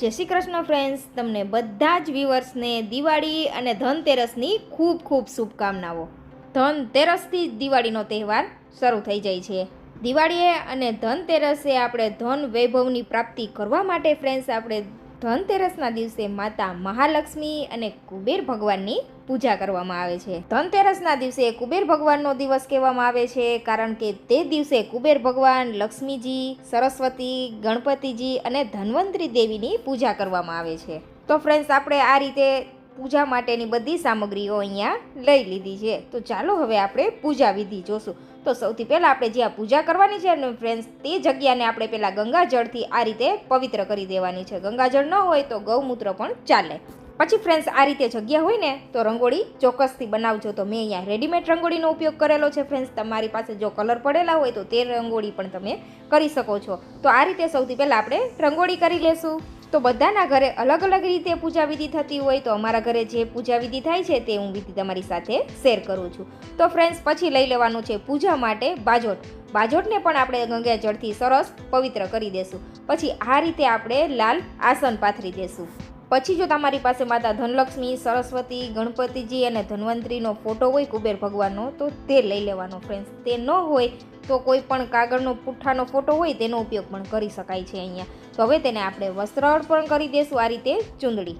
જય શ્રી કૃષ્ણ ફ્રેન્ડ્સ તમને બધા જ વ્યુઅર્સને દિવાળી અને ધનતેરસની ખૂબ ખૂબ શુભકામનાઓ. ધનતેરસથી જ દિવાળીનો તહેવાર શરૂ થઈ જાય છે. દિવાળીએ અને ધનતેરસે આપણે ધન વૈભવની પ્રાપ્તિ કરવા માટે ફ્રેન્ડ્સ આપણે ધનતેરસના દિવસે માતા મહાલક્ષ્મી અને કુબેર ભગવાનની પૂજા કરવામાં આવે છે. ધનતેરસના દિવસે કુબેર ભગવાનનો દિવસ કહેવામાં આવે છે કારણ કે તે દિવસે કુબેર ભગવાન લક્ષ્મીજી, સરસ્વતી, ગણપતિજી અને ધન્વંતરી દેવીની પૂજા કરવામાં આવે છે. તો ફ્રેન્ડ્સ આપણે આ રીતે પૂજા માટેની બધી સામગ્રીઓ અહીંયા લઈ લીધી છે. તો ચાલો હવે આપણે પૂજા વિધિ જોશું. તો સૌથી પહેલાં આપણે જ્યાં પૂજા કરવાની છે ને ફ્રેન્ડ્સ તે જગ્યાને આપણે પહેલાં ગંગાજળથી આ રીતે પવિત્ર કરી દેવાની છે. ગંગાજળ ન હોય તો ગૌમૂત્ર પણ ચાલે. પછી ફ્રેન્ડ્સ આ રીતે જગ્યા હોય ને, તો રંગોળી ચોક્કસથી બનાવજો. તો મેં અહીંયા રેડીમેડ રંગોળીનો ઉપયોગ કરેલો છે ફ્રેન્ડ્સ તમારી પાસે જો કલર પડેલા હોય તો તે રંગોળી પણ તમે કરી શકો છો. તો આ રીતે સૌથી પહેલાં આપણે રંગોળી કરી લેશું. તો બધાના ઘરે અલગ અલગ રીતે પૂજા વિધિ થતી હોય તો અમારા ઘરે જે પૂજા વિધિ થાય છે તે હું વિધિ તમારી સાથે શેર કરું છું. તો ફ્રેન્ડ્સ પછી લઈ લેવાનું છે પૂજા માટે બાજોટ. બાજોટને પણ આપણે ગંગાજળથી સરસ પવિત્ર કરી દેશું. પછી આ રીતે આપણે લાલ આસન પાથરી દેશું. પછી જો તમારી પાસે માતા ધનલક્ષ્મી, સરસ્વતી, ગણપતિજી અને ધન્વંતરીનો ફોટો હોય કુબેર ભગવાનનો, તો તે લઈ લેવાનો ફ્રેન્ડ્સ તે ન હોય તો કોઈ પણ કાગળનો પુઠ્ઠાનો ફોટો હોય તેનો ઉપયોગ પણ કરી શકાય છે અહીંયા. તો હવે તેને આપણે વસ્ત્ર અર્પણ કરી દઈશું આ રીતે ચૂંદડી.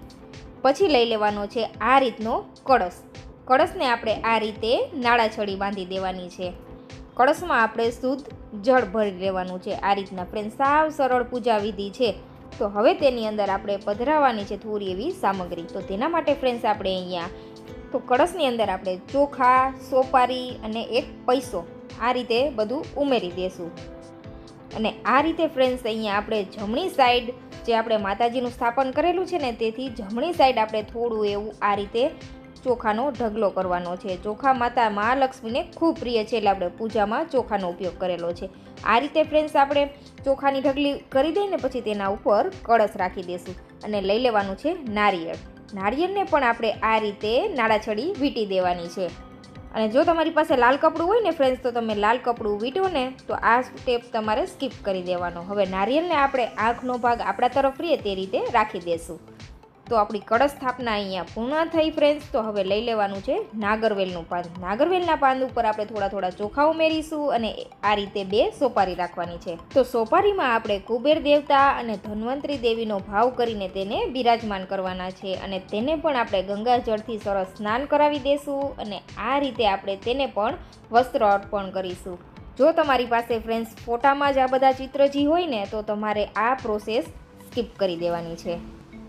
પછી લઈ લેવાનો છે આ રીતનો કળશ. કળશને આપણે આ રીતે નાળા છડી બાંધી દેવાની છે. કળશમાં આપણે શુદ્ધ જળ ભરી લેવાનું છે. આ રીતના ફ્રેન્ડ સાવ સરળ પૂજા વિધિ છે. તો હવે તેની અંદર આપણે પધરાવવાની છે થોડી એવી સામગ્રી. તો તેના માટે ફ્રેન્ડ્સ આપણે અહીંયા તો કળશની અંદર આપણે ચોખા, સોપારી અને એક પૈસો આ રીતે બધું ઉમેરી દેશું. અને આ રીતે ફ્રેન્ડ્સ અહીંયા આપણે જમણી સાઈડ જે આપણે માતાજીનું સ્થાપન કરેલું છે ને, તેથી જમણી સાઈડ આપણે થોડું એવું આ રીતે ચોખાનો ઢગલો કરવાનો છે. ચોખા માતા મહાલક્ષ્મીને ખૂબ પ્રિય છે એટલે આપણે પૂજામાં ચોખાનો ઉપયોગ કરેલો છે. આ રીતે ફ્રેન્ડ્સ આપણે ચોખાની ઢગલી કરી દઈને પછી તેના ઉપર કળશ રાખી દઈશું અને લઈ લેવાનું છે નારિયેળ. નારિયેળને પણ આપણે આ રીતે નાળાછડી વીંટી દેવાની છે. અને જો તમારી પાસે લાલ કપડું હોય ને ફ્રેન્ડ્સ તો તમે લાલ કપડું વીંટો ને તો આ સ્ટેપ તમારે સ્કીપ કરી દેવાનો. હવે નારિયેળને આપણે આંખનો ભાગ આપણા તરફ રહીએ તે રીતે રાખી દેશું. તો આપણી કળશ સ્થાપના અહીંયા પૂર્ણ થઈ ફ્રેન્ડ્સ તો હવે લઈ લેવાનું છે નાગરવેલનું પાન નાગરવેલના પાન ઉપર આપણે થોડા થોડા ચોખા ઉમેરીશું અને આ રીતે બે સોપારી રાખવાની છે. તો સોપારીમાં આપણે કુબેર દેવતા અને ધન્વંતરી દેવીનો ભાવ કરીને તેને બિરાજમાન કરવાના છે અને તેને પણ આપણે ગંગાજળથી સરસ સ્નાન કરાવી દેશું અને આ રીતે આપણે તેને પણ વસ્ત્ર અર્પણ કરીશું. જો તમારી પાસે ફ્રેન્ડ્સ ફોટામાં જ આ બધા ચિત્રજી હોય ને, તો તમારે આ પ્રોસેસ સ્કીપ કરી દેવાની છે.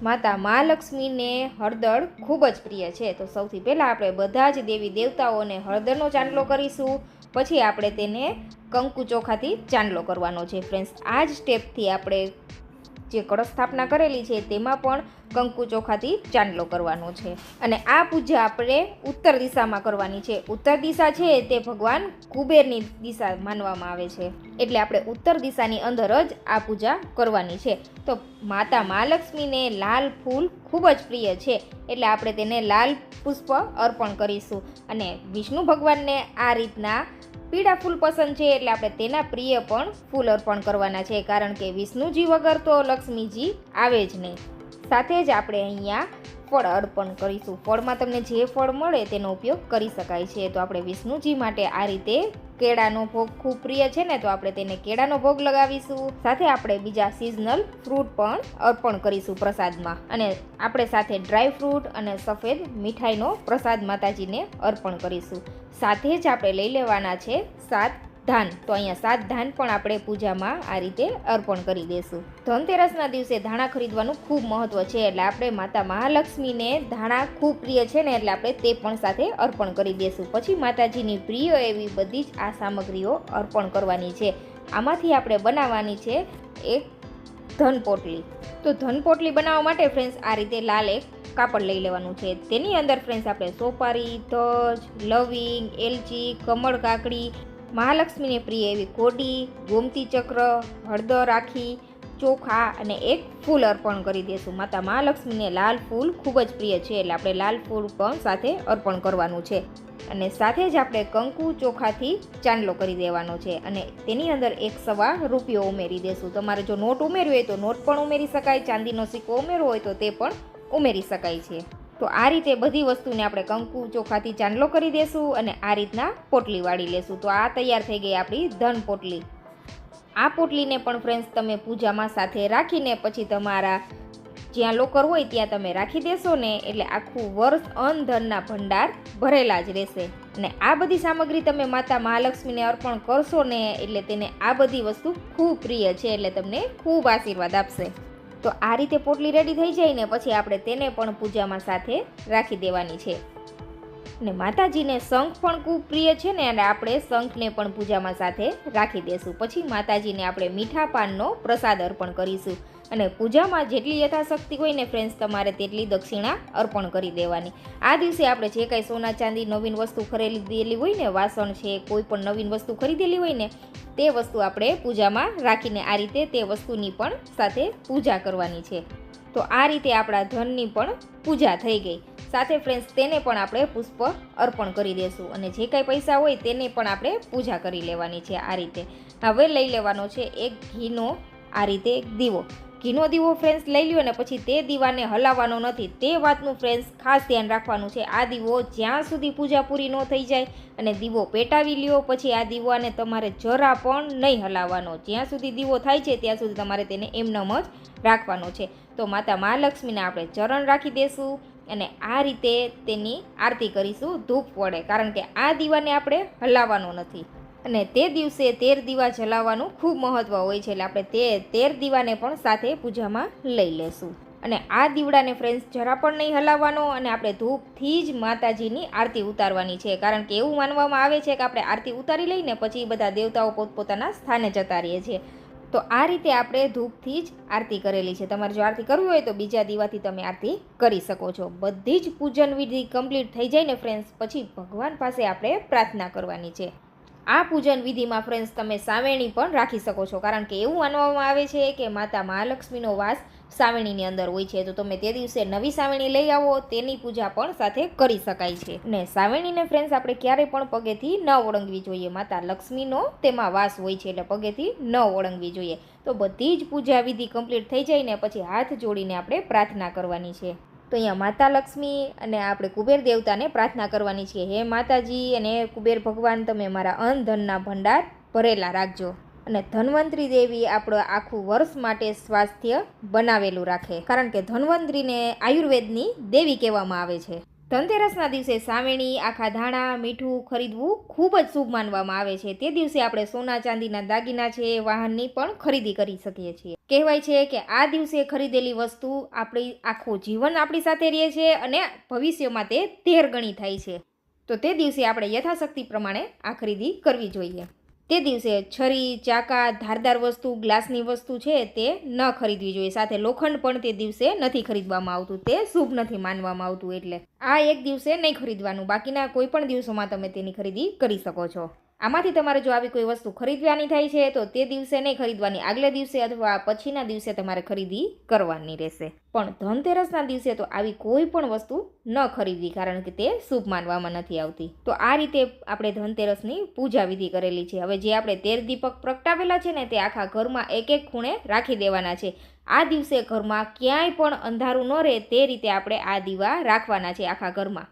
માતા મહાલક્ષ્મીને હળદર ખૂબ જ પ્રિય છે. તો સૌથી પહેલાં આપણે બધા જ દેવી દેવતાઓને હળદરનો ચાંદલો કરીશું. પછી આપણે તેને કંકુ ચોખાથી ચાંદલો કરવાનો છે. ફ્રેન્ડ્સ, આ જ સ્ટેપથી આપણે જે કળશ સ્થાપના કરેલી છે, તેમાં પણ કંકુ ચોખાથી ચાંદલો કરવાનો છે. અને આ પૂજા આપણે ઉત્તર દિશામાં કરવાની છે. ઉત્તર દિશા છે તે ભગવાન કુબેરની દિશા માનવામાં આવે છે. એટલે આપણે ઉત્તર દિશાની અંદર જ આ પૂજા કરવાની છે. તો માતા મહાલક્ષ્મીને લાલ ફૂલ ખૂબ જ પ્રિય છે. એટલે આપણે તેને લાલ પુષ્પ અર્પણ કરીશું. અને વિષ્ણુ ભગવાનને આ રીતના પીળા ફૂલ પસંદ છે એટલે આપણે તેના પ્રિય પણ ફૂલ અર્પણ કરવાના છે કારણ કે વિષ્ણુજી વગર તો લક્ષ્મીજી આવે જ નહીં. સાથે જ આપણે અહીંયા ફળ અર્પણ કરીશું. ફળમાં તમને જે ફળ મળે તેનો ઉપયોગ કરી શકાય છે. તો આપણે વિષ્ણુજી માટે આ રીતે કેળાનો ભોગ ખૂબ પ્રિય છે ને, તો આપણે તેને કેળાનો ભોગ લગાવીશું. સાથે આપણે બીજા સિઝનલ ફ્રૂટ પણ અર્પણ કરીશું પ્રસાદમાં. અને આપણે સાથે ડ્રાય ફ્રૂટ અને સફેદ મીઠાઈનો પ્રસાદ માતાજીને અર્પણ કરીશું. સાથે જ આપણે લઈ લેવાના છે સાત ધાન. તો અહીંયા સાત ધાન પણ આપણે પૂજામાં આ રીતે અર્પણ કરી દઈશું ધનતેરસના દિવસે ધાણા ખરીદવાનું ખૂબ મહત્વ છે, એટલે આપણે માતા મહાલક્ષ્મીને ધાણા ખૂબ પ્રિય છે ને, એટલે આપણે તે પણ સાથે અર્પણ કરી દઈશું પછી માતાજીની પ્રિય એવી બધી જ આ સામગ્રીઓ અર્પણ કરવાની છે. આમાંથી આપણે બનાવવાની છે એક ધનપોટલી. તો ધનપોટલી બનાવવા માટે ફ્રેન્ડ્સ આ રીતે લાલ એક કાપડ લઈ લેવાનું છે. તેની અંદર ફ્રેન્ડ્સ આપણે સોપારી તજ લવિંગ, એલચી, કમળ કાકડી મહાલક્ષ્મીને પ્રિય એવી કોડી, ગોમતી ચક્ર, હળદર રાખી ચોખા અને એક ફૂલ અર્પણ કરી દઈશું માતા મહાલક્ષ્મીને લાલ ફૂલ ખૂબ જ પ્રિય છે, એટલે આપણે લાલ ફૂલ પણ સાથે અર્પણ કરવાનું છે. અને સાથે જ આપણે કંકુ ચોખાથી ચાંદલો કરી દેવાનો છે અને તેની અંદર એક સવા રૂપિયો ઉમેરી દેશું. તમારે જો નોટ ઉમેરવી હોય તો નોટ પણ ઉમેરી શકાય, ચાંદીનો સિક્કો ઉમેરવો હોય તો તે પણ ઉમેરી શકાય છે. તો આ રીતે બધી વસ્તુને આપણે કંકુ ચોખાથી ચાંદલો કરી દેશું અને આ રીતના પોટલી વાળી લેશું. તો આ તૈયાર થઈ ગઈ આપણી ધન પોટલી. આ પોટલીને પણ ફ્રેન્ડ્સ તમે પૂજામાં સાથે રાખીને પછી તમારા જ્યાં લોકર હોય ત્યાં તમે રાખી દેશો ને એટલે આખું વર્ષ અનધનના ધનના ભંડાર ભરેલા જ રહેશે. અને આ બધી સામગ્રી તમે માતા મહાલક્ષ્મીને અર્પણ કરશો ને એટલે તેને આ બધી વસ્તુ ખૂબ પ્રિય છે એટલે તમને ખૂબ આશીર્વાદ આપશે. તો આ રીતે પોટલી રેડી થઈ જાય ને પછી આપણે તેને પણ પૂજામાં સાથે રાખી દેવાની છે. ને માતાજીને શંખ પણ ખૂબ પ્રિય છે ને, અને આપણે શંખને પણ પૂજામાં સાથે રાખી દેશું. પછી માતાજીને આપણે મીઠા પાનનો પ્રસાદ અર્પણ કરીશું. અને પૂજામાં જેટલી યથાશક્તિ હોય ને ફ્રેન્ડ્સ તમારે તેટલી દક્ષિણા અર્પણ કરી દેવાની. આ દિવસે આપણે જે કાંઈ સોના ચાંદી નવીન વસ્તુ ખરીદેલી હોય ને, વાસણ છે, કોઈ પણ નવીન વસ્તુ ખરીદેલી હોય ને, તે વસ્તુ આપણે પૂજામાં રાખીને આ રીતે તે વસ્તુની પણ સાથે પૂજા કરવાની છે. તો આ રીતે આપણા ધનની પણ પૂજા થઈ ગઈ. સાથે ફ્રેન્ડ્સ તેને પણ આપણે પુષ્પ અર્પણ કરી દેશું અને જે કાંઈ પૈસા હોય તેને પણ આપણે પૂજા કરી લેવાની છે આ રીતે. હવે લઈ લેવાનો છે એક ઘીનો, આ રીતે એક દીવો. ઘીનો દીવો ફ્રેન્ડ્સ લઈ લ્યો ને પછી તે દીવાને હલાવવાનો નથી. તે વાતનું ફ્રેન્ડ્સ ખાસ ધ્યાન રાખવાનું છે. આ દીવો જ્યાં સુધી પૂજા પૂરી ન થઈ જાય અને દીવો પેટાવી લ્યો, પછી આ દીવાને તમારે જરા પણ નહીં હલાવવાનો. જ્યાં સુધી દીવો થાય છે ત્યાં સુધી તમારે તેને એમનેમ જ રાખવાનો છે. તો માતા મહાલક્ષ્મીને આપણે ચરણ રાખી દેશું. અને આ રીતે તેની આરતી કરીશું. ધૂપ વડે કારણ કે આ દીવાને આપણે હલાવવાનો નથી. અને તે દિવસે તેર દીવા જલાવવાનું ખૂબ મહત્ત્વ હોય છે, એટલે આપણે તે તેર દીવાને પણ સાથે પૂજામાં લઈ લેશું. અને આ દીવડાને ફ્રેન્ડ્સ જરા પણ નહીં હલાવવાનો અને આપણે ધૂપથી જ માતાજીની આરતી ઉતારવાની છે. કારણ કે એવું માનવામાં આવે છે કે આપણે આરતી ઉતારી લઈને પછી બધા દેવતાઓ પોતપોતાના સ્થાને જતા રહીએ છીએ. તો આ રીતે આપણે ધૂપથી જ આરતી કરેલી છે. તમારે જો આરતી કરવી હોય તો બીજા દીવાથી તમે આરતી કરી શકો છો. બધી જ પૂજન વિધિ કમ્પ્લીટ થઈ જાય ને ફ્રેન્ડ્સ પછી ભગવાન પાસે આપણે પ્રાર્થના કરવાની છે. આ પૂજન વિધિમાં ફ્રેન્ડ્સ તમે સાવેણી પણ રાખી શકો છો. કારણ કે એવું માનવામાં આવે છે કે માતા મહાલક્ષ્મીનો વાસ સાવેણીની અંદર હોય છે, તો તમે તે દિવસે નવી સાવણી લઈ આવો, તેની પૂજા પણ સાથે કરી શકાય છે. ને સાવણીને ફ્રેન્ડ્સ આપણે ક્યારેય પણ પગેથી ન ઓળંગવી જોઈએ. માતા લક્ષ્મીનો તેમાં વાસ હોય છે, એટલે પગેથી ન ઓળંગવી જોઈએ. તો બધી જ પૂજા વિધિ કમ્પ્લીટ થઈ જાય ને પછી હાથ જોડીને આપણે પ્રાર્થના કરવાની છે. તો અહીંયા માતા લક્ષ્મી અને આપણે કુબેર દેવતાને પ્રાર્થના કરવાની છે. હે માતાજી અને કુબેર ભગવાન, તમે મારા અન્ન, ધનના ભંડાર ભરેલા રાખજો. અને ધન્વંતરી દેવી આપણો આખું વર્ષ માટે સ્વાસ્થ્ય બનાવેલું રાખે. કારણ કે ધન્વંતરીને આયુર્વેદની દેવી કહેવામાં આવે છે. ધનતેરસના દિવસે સાવેણી, આખા ધાણા, મીઠું ખરીદવું ખૂબ જ શુભ માનવામાં આવે છે. તે દિવસે આપણે સોના, ચાંદીના દાગીના છે, વાહનની પણ ખરીદી કરી શકીએ છીએ. કહેવાય છે કે આ દિવસે ખરીદેલી વસ્તુ આપણી આખું જીવન આપણી સાથે રહે છે અને ભવિષ્યમાં તે તેર ગણી થાય છે. તો તે દિવસે આપણે યથાશક્તિ પ્રમાણે આ ખરીદી કરવી જોઈએ. તે દિવસે છરી, ચાકા, ધારદાર વસ્તુ, ગ્લાસની વસ્તુ છે તે ન ખરીદવી જોઈએ. સાથે લોખંડ પણ તે દિવસે નથી ખરીદવામાં આવતું. તે શુભ નથી માનવામાં આવતું એટલે આ એક દિવસે નહીં ખરીદવાનું. બાકીના કોઈ પણ દિવસોમાં તમે તેની ખરીદી કરી શકો છો. આમાંથી તમારે જો આવી કોઈ વસ્તુ ખરીદવાની થાય છે, તો તે દિવસે નહીં ખરીદવાની. આગલે દિવસે અથવા પછીના દિવસે તમારે ખરીદી કરવાની રહેશે. પણ ધનતેરસના દિવસે તો આવી કોઈ પણ વસ્તુ ન ખરીદવી, કારણ કે તે શુભ માનવામાં નથી આવતી. તો આ રીતે આપણે ધનતેરસની પૂજા વિધિ કરેલી છે. હવે જે આપણે તેર દીપક પ્રગટાવેલા છે ને, તે આખા ઘરમાં એક એક ખૂણે રાખી દેવાના છે. આ દિવસે ઘરમાં ક્યાંય પણ અંધારું ન રહે, તે રીતે આપણે આ દીવા રાખવાના છે આખા ઘરમાં.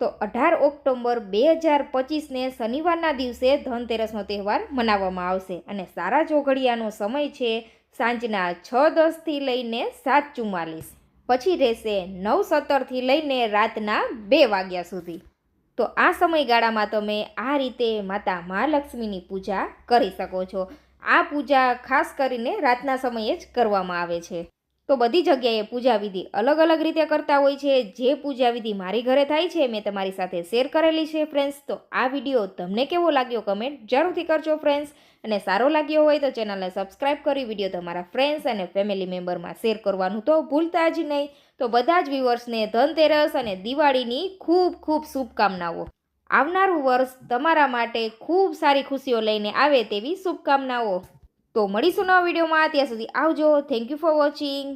તો અઢાર ઓક્ટોબર બે હજાર પચીસને શનિવારના દિવસે ધનતેરસનો તહેવાર મનાવવામાં આવશે અને સારા જોઘડિયાનો સમય છે સાંજના છ દસથી લઈને સાત ચુમ્માલીસ પછી રહેશે નવ સત્તરથી લઈને રાતના બે વાગ્યા સુધી. તો આ સમયગાળામાં તમે આ રીતે માતા મહાલક્ષ્મીની પૂજા કરી શકો છો. આ પૂજા ખાસ કરીને રાતના સમયે જ કરવામાં આવે છે. તો બધી જગ્યાએ પૂજા વિધિ અલગ અલગ રીતે કરતા હોય છે. જે પૂજા વિધિ મારી ઘરે થાય છે, મેં તમારી સાથે શેર કરેલી છે ફ્રેન્ડ્સ તો આ વીડિયો તમને કેવો લાગ્યો કમેન્ટ જરૂરથી કરજો ફ્રેન્ડ્સ અને સારો લાગ્યો હોય તો ચેનલને સબસ્ક્રાઈબ કરી વીડિયો તમારા ફ્રેન્ડ્સ અને ફેમિલી મેમ્બરમાં શેર કરવાનું તો ભૂલતા જ નહીં. તો બધા જ વ્યુઅર્સને ધનતેરસ અને દિવાળીની ખૂબ ખૂબ શુભકામનાઓ. આવનારું વર્ષ તમારા માટે ખૂબ સારી ખુશીઓ લઈને આવે તેવી શુભકામનાઓ. તો મળીશું નવા વિડીયોમાં ત્યાં સુધી આવજો. Thank you for watching